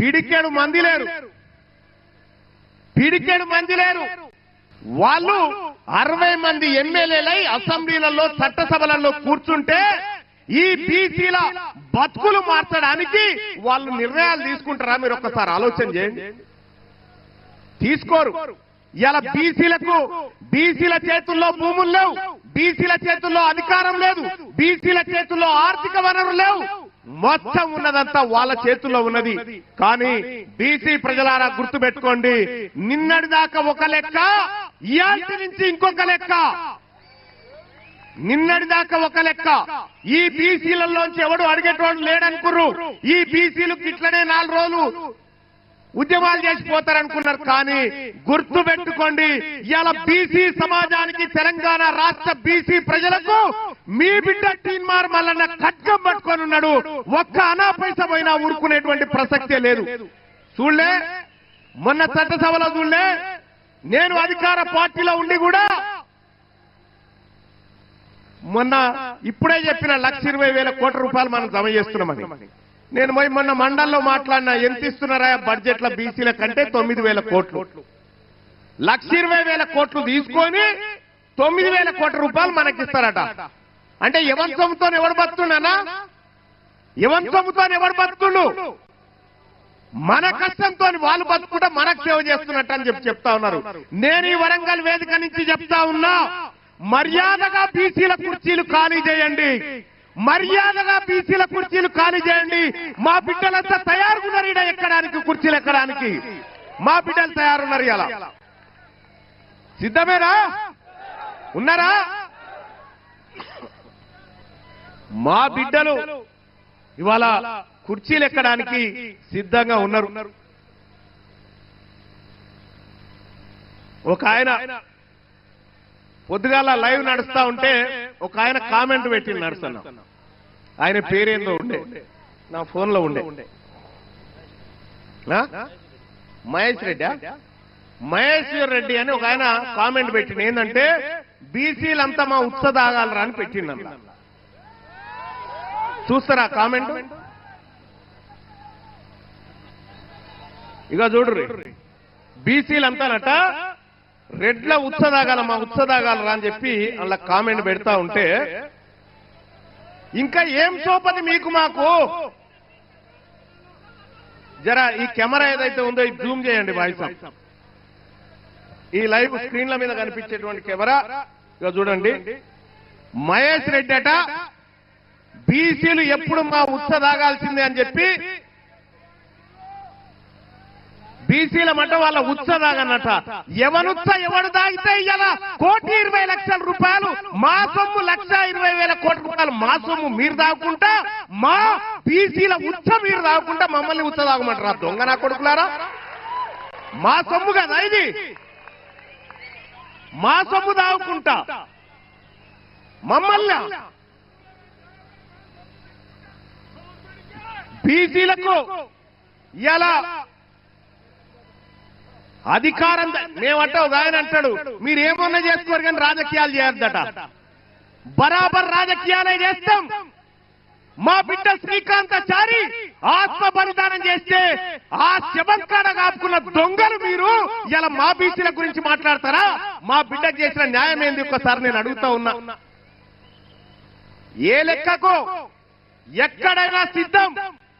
పిడికెడు మంది లేరు. పిడికెడు మంది లేరు. వాళ్ళు అరవై మంది ఎమ్మెల్యేలై అసెంబ్లీలలో చట్టసభలలో కూర్చుంటే ఈ బీసీల బతుకులు మార్చడానికి వాళ్ళు నిర్ణయాలు తీసుకుంటారా? మీరు ఒక్కసారి ఆలోచన చేయండి. తీసుకోరు. ఇలా బీసీలకు బీసీల చేతుల్లో భూములు లేవు. బీసీల చేతుల్లో అధికారం లేదు. బీసీల చేతుల్లో ఆర్థిక వనరులు లేవు. మొత్తం ఉన్నదంతా వాళ్ళ చేతుల్లో ఉన్నది. కానీ బీసీ ప్రజలారా గుర్తు పెట్టుకోండి నిన్నటి దాకా ఒక లెక్క ఇయాల్టి నుంచి ఇంకొక లెక్క. నిన్నటి దాకా ఒక లెక్క. ఈ బీసీలలోంచి ఎవడు అడిగేటోడు లేడనుకుర్రు. ఈ బీసీలకు ఇట్లనే నాలుగు రోజులు ఉద్యమాలు చేసిపోతారనుకున్నారు కానీ గుర్తు పెట్టుకోండి ఇవాళ బీసీ సమాజానికి తెలంగాణ రాష్ట్ర బీసీ ప్రజలకు మీ బిడ్డ టీన్మార్ మల్లన్న కట్కం పట్టుకొని ఉన్నాడు. ఒక్క అనా పైస పోయినా ఊరుకునేటువంటి ప్రసక్తే లేదు. చూడలే? మొన్న చట్టసభలో చూడలే? నేను అధికార పార్టీలో ఉండి కూడా మొన్న ఇప్పుడే చెప్పిన లక్ష ఇరవై వేల కోట్ల రూపాయలు మనం జమ చేస్తున్నామని. నేను పోయి మొన్న మండల్లో మాట్లాడినా ఎంత ఇస్తున్నారా బడ్జెట్ల బీసీల కంటే తొమ్మిది వేల కోట్లు. లక్ష ఇరవై వేల కోట్లు తీసుకొని తొమ్మిది వేల కోట్ల రూపాయలు మనకిస్తారట. అంటే ఎవరి ఎవడు బతుండనా ఎవరి ఎవడు బతుండు మన కష్టంతో వాళ్ళు బతుకుంటే మనకు సేవ చేస్తున్నట్టు అని చెప్పి చెప్తా ఉన్నారు. నేను ఈ వరంగల్ వేదిక నుంచి చెప్తా ఉన్నా మర్యాదగా బీసీల కుర్చీలు ఖాళీ చేయండి. మర్యాదగా బీసీల కుర్చీలు ఖాళీ చేయండి. మా బిడ్డలంతా తయారుకున్నారు ఇడ ఎక్కడానికి కుర్చీలు ఎక్కడానికి? మా బిడ్డలు తయారున్నారు ఇలా సిద్ధమేనా? ఉన్నారా? మా బిడ్డలు ఇవాళ కుర్చీలు ఎక్కడానికి సిద్ధంగా ఉన్నారు. ఒక ఆయన పొద్దుగాల లైవ్ నడుస్తా ఉంటే ఒక ఆయన కామెంట్ పెట్టి నడుస్తున్నా. ఆయన పేరేందో ఉండే. నా ఫోన్లో ఉండే మహేష్ రెడ్డి? మహేశ్వర్ రెడ్డి అని ఒక ఆయన కామెంట్ పెట్టింది. ఏంటంటే బీసీలంతా మా ఉత్సదాగాలరా అని పెట్టిందన్న చూస్తారా కామెంట్? ఇక చూడరు బీసీలంతానట రెడ్ల ఉత్సదాగాల మా ఉత్సదాగాలరా అని చెప్పి అలా కామెంట్ పెడతా ఉంటే ఇంకా ఏం సోపది మీకు మాకు? జర ఈ కెమెరా ఏదైతే ఉందో ఇది జూమ్ చేయండి వాయిస్ ఈ లైవ్ స్క్రీన్ల మీద కనిపించేటువంటి కెమెరా ఇక చూడండి. మహేష్ రెడ్డి అట బీసీలు ఎప్పుడు మా ఉత్స తాగాల్సిందే అని చెప్పి బీసీల మట వాళ్ళ ఉత్స తాగనట. ఎవనుత్స ఎవడు తాగితే ఇలా కోటి ఇరవై లక్షల రూపాయలు మా సొమ్ము లక్ష ఇరవై వేల కోట్ల రూపాయలు మా సొమ్ము మీరు తాగుకుంటా మా బీసీల ఉత్స మీరు తాగుకుంటా మమ్మల్ని ఉత్స తాగమంటారా? దొంగ నా కొడుకులారా? మా సొమ్ము కదా ఇది. మా సొమ్ము తాగుకుంటా. మమ్మల్ని? బీసీలకు ఇలా అధికారం మేమంటే ఒక ఆయన అంటాడు. మీరు ఏమన్నా చేసుకోరు కానీ రాజకీయాలు చేయొద్దట. బరాబర్ రాజకీయాలే చేస్తాం. మా బిడ్డ శ్రీకాంతాచారి ఆత్మ బలిదానం చేస్తే ఆ శబంకాన కాపుకున్న దొంగలు మీరు ఇలా మా బీసీల గురించి మాట్లాడతారా? మా బిడ్డకు చేసిన న్యాయం ఏంది? ఒక్కసారి నేను అడుగుతా ఉన్నా. ఏ లెక్కకు? ఎక్కడైనా సిద్ధం.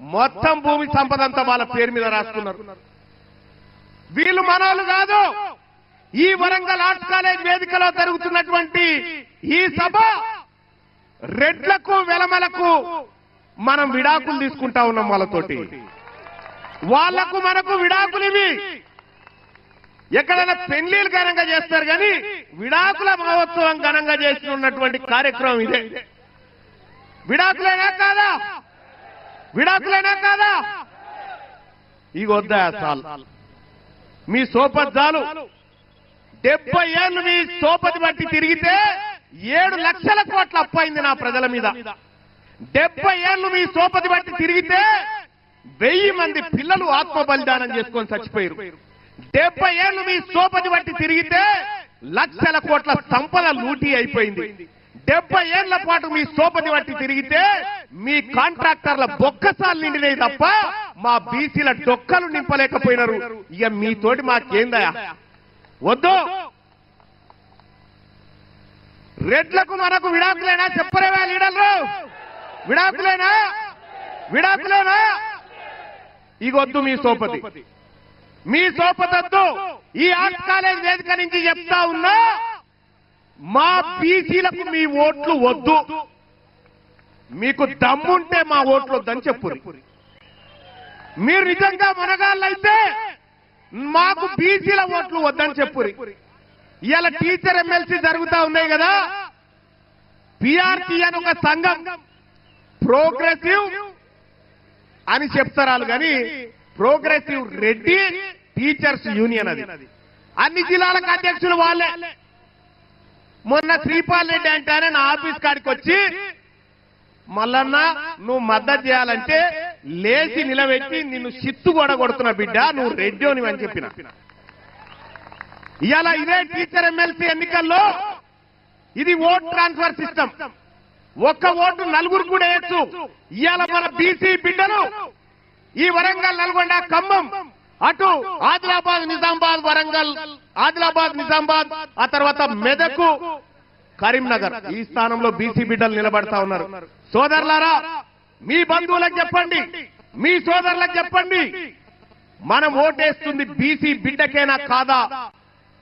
మొత్తం భూమి సంపద అంతా వాళ్ళ పేరు మీద రాసుకున్నారు. వీళ్ళు మనోళ్ళు కాదు. ఈ వరంగల్ ఆర్ట్స్ కాలేజ్ వేదికలో జరుగుతున్నటువంటి ఈ సభ రెడ్లకు వెలమలకు మనం విడాకులు తీసుకుంటా ఉన్నాం వాళ్ళతోటి. వాళ్ళకు మనకు విడాకులు ఇవి. ఎక్కడైనా పెళ్ళిలు ఘనంగా చేస్తారు కానీ విడాకుల మహోత్సవం ఘనంగా చేసి ఉన్నటువంటి కార్యక్రమం ఇదే. విడాకులైనా కాదా? విడాకులైనా కాదా? ఇక వద్దా చాలు మీ చాలు డెబ్బై ఏళ్ళు మీ సోపతి బట్టి తిరిగితే ఏడు లక్షల కోట్ల అప్పైంది నా ప్రజల మీద. డెబ్బై ఏళ్ళు మీ సోపతి బట్టి తిరిగితే వెయ్యి మంది పిల్లలు ఆత్మ బలిదానం చేసుకొని చచ్చిపోయారు. డెబ్బై ఏళ్ళు మీ సోపతి బట్టి తిరిగితే లక్షల కోట్ల సంపద లూటీ అయిపోయింది. డెబ్బై ఏళ్ళ పాటు మీ సోపతి బట్టి తిరిగితే మీ కాంట్రాక్టర్ల బొక్కసాలు నిండినాయి తప్ప మా బీసీల డొక్కలు నింపలేకపోయినారు. ఇక మీతోటి మాకేందయా వద్దు. రెడ్లకు మనకు విడాకులేనా? చెప్పరేవా లీడర్లు? విడాకులేనా? విడాకులేనా? ఇగొద్దు మీ సోపతి. మీ సోపతద్దు. ఈ ఆర్ట్స్ కాలేజ్ వేదిక నుంచి చెప్తా ఉన్నా మా బీసీలకు మీ ఓట్లు వద్దు. మీకు దమ్ముంటే మా ఓట్లు వద్దని చెప్పు మీరు నిజంగా మనగాళ్ళైతే మాకు బీసీల ఓట్లు వద్దని చెప్పు ఇలా టీచర్ ఎమ్మెల్సీ జరుగుతా ఉన్నాయి కదా. పిఆర్టీ అని ఒక సంఘం. ప్రోగ్రెసివ్ అని చెప్తారు కానీ ప్రోగ్రెసివ్ రెడ్డి టీచర్స్ యూనియన్ అది. అన్ని జిల్లాలకు అధ్యక్షులు వాళ్ళే. మొన్న శ్రీపాల్ రెడ్డి అంటారే నా ఆఫీస్ కాడికి వచ్చి మల్లన్న నువ్వు మద్దతు చేయాలంటే లేచి నిలబెట్టి నిన్ను చిత్తు కూడా కొడుతున్నా బిడ్డ నువ్వు రెడ్డి అని చెప్పిన. ఇవాళ ఇదే టీచర్ ఎమ్మెల్సీ ఎన్నికల్లో ఇది ఓట్ ట్రాన్స్ఫర్ సిస్టమ్. ఒక్క ఓటు నలుగురు కూడా వేయచ్చు. ఇవాళ మన బీసీ బిడ్డలు ఈ వరంగల్ నల్గొండ ఖమ్మం అటు ఆదిలాబాద్ నిజామాబాద్ వరంగల్ ఆదిలాబాద్ నిజామాబాద్ ఆ తర్వాత మెదకు కరీంనగర్. ఈ స్థానంలో బీసీ బిడ్డలు నిలబడతా ఉన్నారు. సోదరులారా మీ బంధువులకు చెప్పండి. మీ సోదరులకు చెప్పండి. మనం ఓటేస్తుంది బీసీ బిడ్డకేనా కాదా?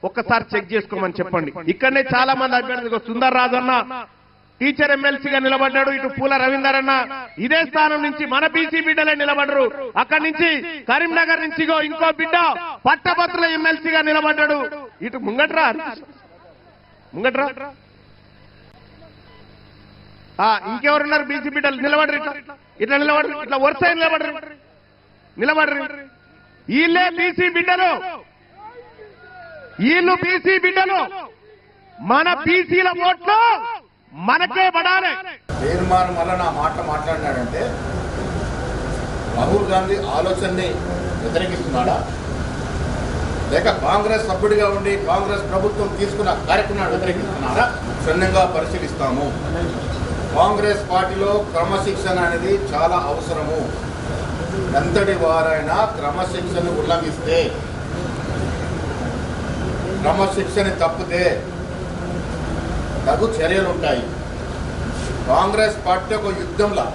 ఒక్కసారి చెక్ చేసుకోమని చెప్పండి. ఇక్కడనే చాలా మంది అభ్యర్థులు సుందర్ రాజన్న టీచర్ ఎమ్మెల్సీగా నిలబడ్డాడు ఇటు పూల రవీందర్ అన్న ఇదే స్థానం నుంచి మన బీసీ బిడ్డలే నిలబడరు అక్కడి నుంచి కరీంనగర్ నుంచి ఇంకో బిడ్డ పట్టభద్రుల ఎమ్మెల్సీగా నిలబడ్డాడు. ఇటు ముంగట్రా ముంగట్రా. ఇంకెవరున్నారు బీసీ బిడ్డలు? నిలబడరు ఇట్లా. ఇట్లా నిలబడరు. ఇట్లా వరుస నిలబడరు. నిలబడరు. వీళ్ళే బీసీ బిడ్డలు. వీళ్ళు బీసీ బిడ్డలు. మన బీసీల ఓట్లు మనకే పడాలి. తీర్మానం వల్ల నా మాట మాట్లాడినాడంటే రాహుల్ గాంధీ ఆలోచనని వ్యతిరేకిస్తున్నాడా? లేక కాంగ్రెస్ సభ్యుడిగా ఉండి కాంగ్రెస్ ప్రభుత్వం తీసుకున్న కార్యక్రమాన్ని వ్యతిరేకిస్తున్నారా క్షుణ్ణంగా పరిశీలిస్తాము. కాంగ్రెస్ పార్టీలో క్రమశిక్షణ అనేది చాలా అవసరము. ఎంతటి వారైనా క్రమశిక్షణ ఉల్లంఘిస్తే క్రమశిక్షణ తప్పితే తగు చర్యలు ఉంటాయి కాంగ్రెస్ పార్టీ ఒక యుద్ధంలా.